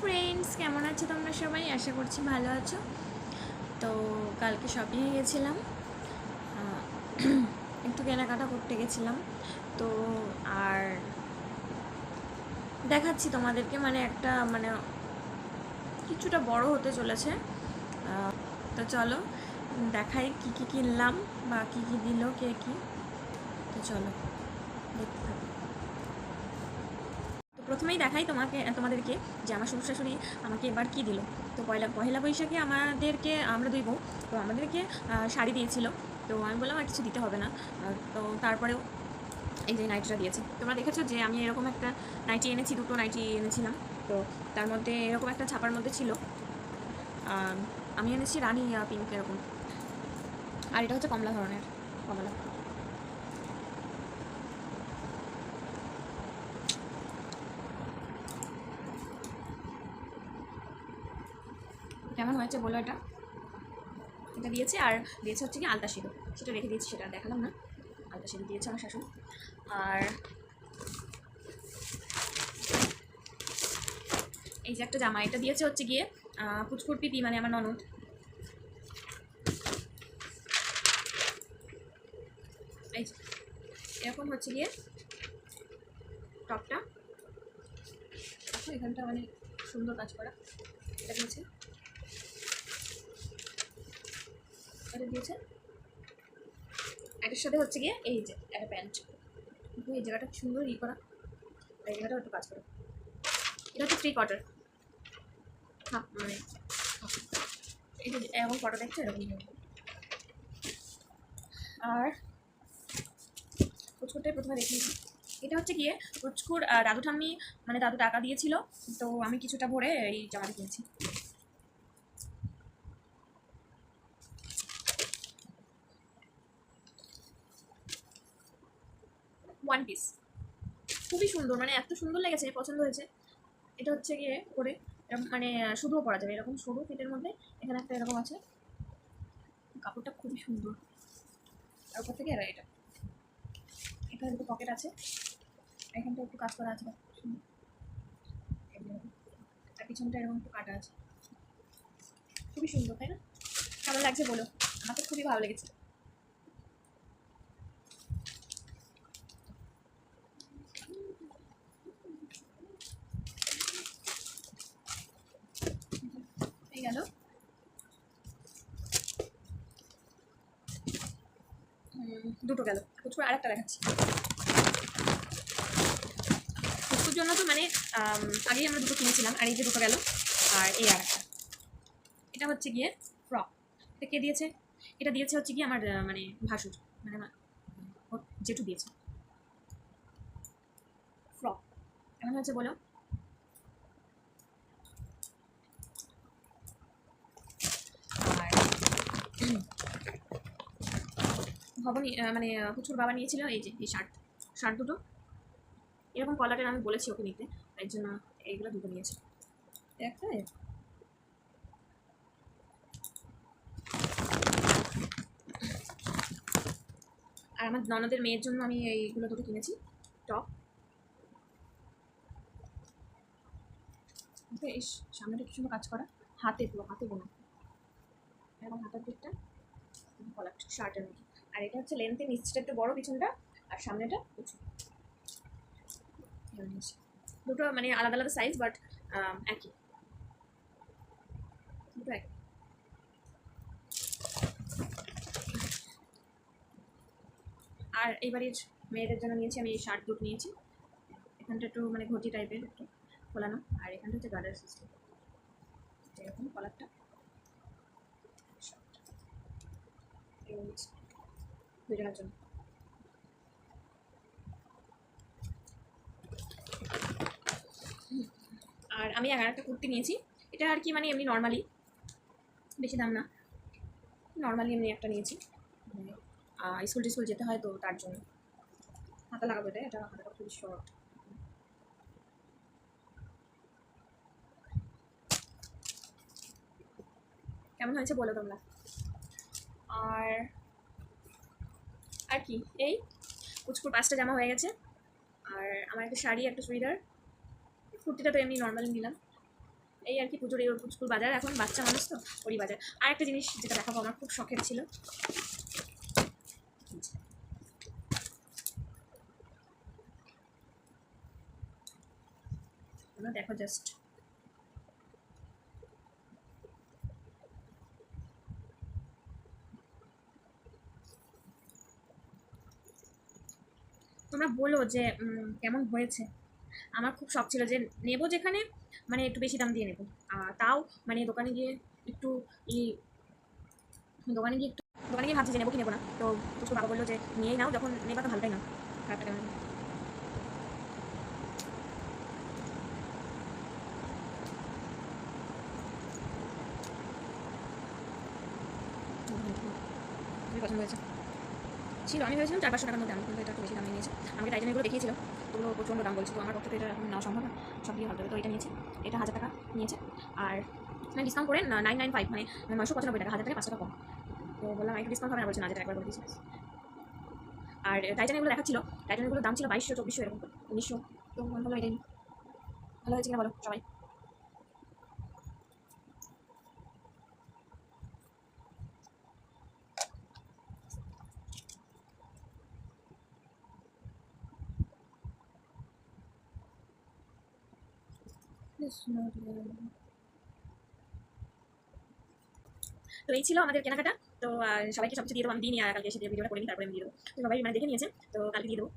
Friends কেমন আছো তোমরা সবাই? আশা করছি ভালো আছো। তো কালকে শপিংয়ে গেছিলাম। একটু কেনাকাটা করতে গেছিলাম। তো আর দেখাচ্ছি তোমাদেরকে মানে একটা মানে কিছুটা বড় হতে চলেছে। তো চলো, দেখাই কি কি কিনলাম বা কি কি দিল, কে কি। তো চলো, দেখতে থাকো। প্রথমেই দেখাই তোমাকে, তোমাদেরকে যে আমার শ্বশুর শাশুড়ি আমাকে এবার কি দিল। তো পয়লা পয়লা বৈশাখে আমাদেরকে, আমরা দুই বউ, তো আমাদেরকে শাড়ি দিয়েছিল। তো আমি বললাম আর কিছু দিতে হবে না। তো তারপরেও এই যে নাইটিটা দিয়েছে। তোমরা দেখেছ যে আমি এরকম একটা নাইটি এনেছি, দুটো নাইটি এনেছিলাম। তো তার মধ্যে এরকম একটা ছাপার মধ্যে ছিল। আমি এনেছি রানি পিঙ্ক এরকম। আর এটা হচ্ছে কমলা ধরনের, কমলা। কেমন হয়েছে বলো এটা? এটা দিয়েছে আর দিয়েছে হচ্ছে কি আলতা সিঁদুর সেটা রেখে দিয়েছি, সেটা দেখালাম না। আলতা সিঁদুর দিয়েছে আমার শাশুড়ি। আর এই যে একটা জামা, এটা দিয়েছে হচ্ছে গিয়ে পুচকুর পিপি মানে আমার ননদ। এই এরকম হচ্ছে গিয়ে টপটা। দেখো এখানটা মানে সুন্দর কাজ করা। এটা দিয়েছে। এটা দিয়েছে। এটার সাথে হচ্ছে গিয়ে এই যে একটা প্যান্ট। এই জায়গাটা সুন্দর ই করা। এই জায়গাটা একটু কাজ করা। এটা হচ্ছে থ্রি কোয়ার্টার হ্যাঁ মানে যে এরকম ফটো দেখছ এরকম আর পুচকুরটাই প্রথমে দেখিয়েছি এটা হচ্ছে গিয়ে পুচকুর আহ, দাদু ঠাম্মি মানে দাদু টাকা দিয়েছিল। তো আমি কিছুটা ভরে এই জামাটা কিনেছি। ওয়ান পিস খুবই সুন্দর মানে এত সুন্দর লেগেছে পছন্দ হয়েছে। এটা হচ্ছে গিয়ে করে মানে শুধুও পরা যাবে, এরকম সরু ফিটের মধ্যে এখানে একটা এরকম আছে। কাপড়টা খুবই সুন্দর। আর উপর থেকে এটা। এখানে দুটো পকেট আছে। এখানটা একটু কাজ করা আছে। আর পিছনটা এরকম একটু কাটা আছে। খুবই সুন্দর, তাই না? কেমন লাগছে বলো। আমার তো খুবই ভালো লেগেছে এই গেল হুম, দুটো গেল। কুচকুর আরেকটা দেখাচ্ছি। কুচকুর জন্য তো মানে আগেই আমরা দুটো কিনেছিলাম, আর এই যে দুটো গেল, আর এই আরেকটা এটা হচ্ছে গিয়ে ফ্রক। এটা কে দিয়েছে? এটা দিয়েছে হচ্ছে গিয়ে আমার মানে ভাসুর মানে আমার জেঠু দিয়েছে। ফ্রক। কেমন হয়েছে বলো আর ভবনী মানে আহ, কুচুর বাবা নিয়েছিল এই যে এই শার্ট শার্ট দুটো। এরকম কলারের আমি বলেছি ওকে নিতে তাই জন্য এইগুলো দুটো নিয়েছে। একটা আর আমার ননদের মেয়ের জন্য আমি এইগুলো দুটো কিনেছি টপ। এই সামনেটা কি সুন্দর কাজ করা। হাতে পুরো হাতে বোনা। এবং হাতের দিকটা কলার শার্টের মতো আর এটা হচ্ছে লেন্থে নিচটা একটু বড়, পিছনটা আর সামনেটা উঁচু। দুটো মানে আলাদা আলাদা সাইজ বাট একই। দুটো একই। আর এই বাড়ির মেয়েদের জন্য নিয়েছি আমি এই শার্ট দুটো নিয়েছি। এখানটা একটু মানে ঘটি টাইপের একটু খোলানো, আর এখানটা হচ্ছে গার্ডার সিস্টেম এরকম কলারটা দুজনের জন্য আর আমি আর একটা কুর্তি নিয়েছি। এটা আর কি মানে এমনি নর্মালি বেশি দাম না। নর্মালি এমনি একটা নিয়েছি। আহ, স্কুল টিস্কুল যেতে হয় তো তার জন্য। হাতা লাগাবো এটা এটা হাতাটা খুবই শর্ট কেমন হয়েছে বলো তোমরা? আর আর কি, এই কুচকুর পাঁচটা জামা হয়ে গেছে। আর আমার একটা শাড়ি, একটা চুড়িদার। কুর্তিটা তো এমনি নর্মালি নিলাম। এই আর কি পুজোর, এই পুচকুর বাজার। এখন বাচ্চা মানুষ তো, ওরই বাজার। আর একটা জিনিস যেটা দেখাবো, আমার খুব শখের ছিল। দেখো জাস্ট তোমরা বলো যে কেমন হয়েছে? আমার খুব শখ ছিল যে নেব যেখানে মানে একটু বেশি দাম দিয়ে নেব। তাও মানে দোকানে গিয়ে একটু ই, দোকানে গিয়ে একটু, দোকানে গিয়ে ভাবছি যে নেব কি নেব না। তো পুচকু বাবা বলল যে, নিয়েই নাও, যখন নেবা তো ভালোটাই নাও। খারাপটা কেন? নেবে? পছন্দ হয়েছে? ছিল। আমি ভেবেছিলাম চার পাঁচশো টাকার মধ্যে আমি কিন্তু এটা একটু বেশি দামে নিয়েছে। আমাকে টাইটেন এগুলো দেখিয়েছিল। ওগুলো প্রচণ্ড দাম বলছিল। আমার পক্ষে এটা নেওয়া সম্ভব না। সব দিয়ে ভালো তো এটা নিয়েছে। এটা হাজার টাকা নিয়েছে। আর মানে ডিসকাউন্ট করে নাইন নাইন ফাইভ মানে নয়শো পঁচানব্বই টাকা, হাজার টাকা পাঁচশো টাকা কম। তো বললাম একটু ডিসকাউন্ট হবে না, বলছে, না, যেটা একবার করে দিয়েছি আর টাইটান এগুলো দেখাচ্ছিল। টাইটান এগুলোর দাম ছিল বাইশশো, চব্বিশশো, এরকম উনিশশো। তো মনে এটাই ভালো হয়েছে কিনা বলো, সবাই? তো এই ছিল আমাদের কেনাকাটা। তো সবাইকে সব কিছু দিয়ে দেবো। আমি দিই আর কালকে এসে ভিডিওটা করে নিই, তারপরে আমি দিয়ে দেবো। তো সবাই মানে দেখে নিয়েছে, তো কালকে দিয়ে দেবো।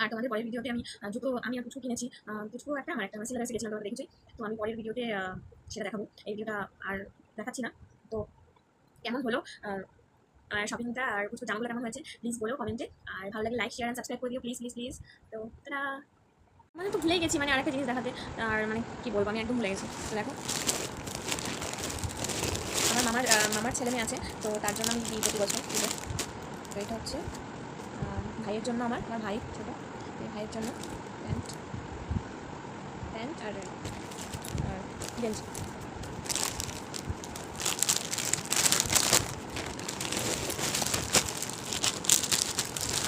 আর তোমাদের পরের ভিডিওতে আমি জুতো, আমি আর কিছু কিনেছি। দুটো একটা আমার একটা সিলেবাসে গেছিলাম তোমরা দেখেছি তো আমি পরের ভিডিওতে সেটা দেখাবো। এই ভিডিওটা আর দেখাচ্ছি না। তো কেমন হলো? শপিংটা আর কিছু জামাগুলো কেমন হয়েছে? প্লিজ বলো কমেন্টে আর ভালো লাগে লাইক শেয়ার অ্যান্ড সাবস্ক্রাইব করে দিও। প্লিজ প্লিজ প্লিজ তো তারা মানে তো ভুলে গেছি মানে আরেকটা জিনিস দেখাতে। আর মানে কি বলব, আমি একদম ভুলে গেছি। দেখো। আমার মামার মামার ছেলে মেয়ে আছে, তো তার জন্য আমি দিই প্রতি বছর তো এটা হচ্ছে ভাইয়ের জন্য আমার আমার ভাই ছোটো। ভাইয়ের জন্য প্যান্ট প্যান্ট আর গেঞ্জি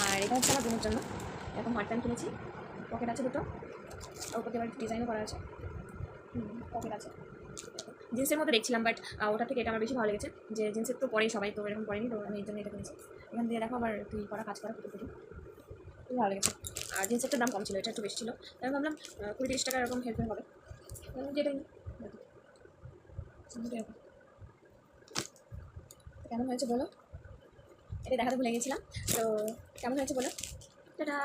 আর এটা হচ্ছে আমার জন্য। এরকম হার্ট প্যান্ট কিনেছি। পকেট আছে দুটো। ওর প্রতি আবার ডিজাইনও করা আছে। পকেট আছে। জিন্সের মধ্যে দেখছিলাম বাট ওটা থেকে এটা আমার বেশি ভালো লেগেছে। যে জিন্সের তো পরেই সবাই, তো এরকম পরেনি, তো আমি এই জন্য এটা কিনেছি। এখান দিয়ে দেখো আবার তুই করা কাজ করা ফুটো খুব ভালো লেগেছে। আর জিন্সেরটা দাম কম ছিল, এটা একটু বেশি ছিল। আমি ভাবলাম কুড়ি তিরিশ টাকা এরকম হেল্প হবে। যেটাই। কেমন হয়েছে বলো? এটা দেখাতে ভুলে গেছিলাম। তো কেমন হয়েছে বলো? টাটা!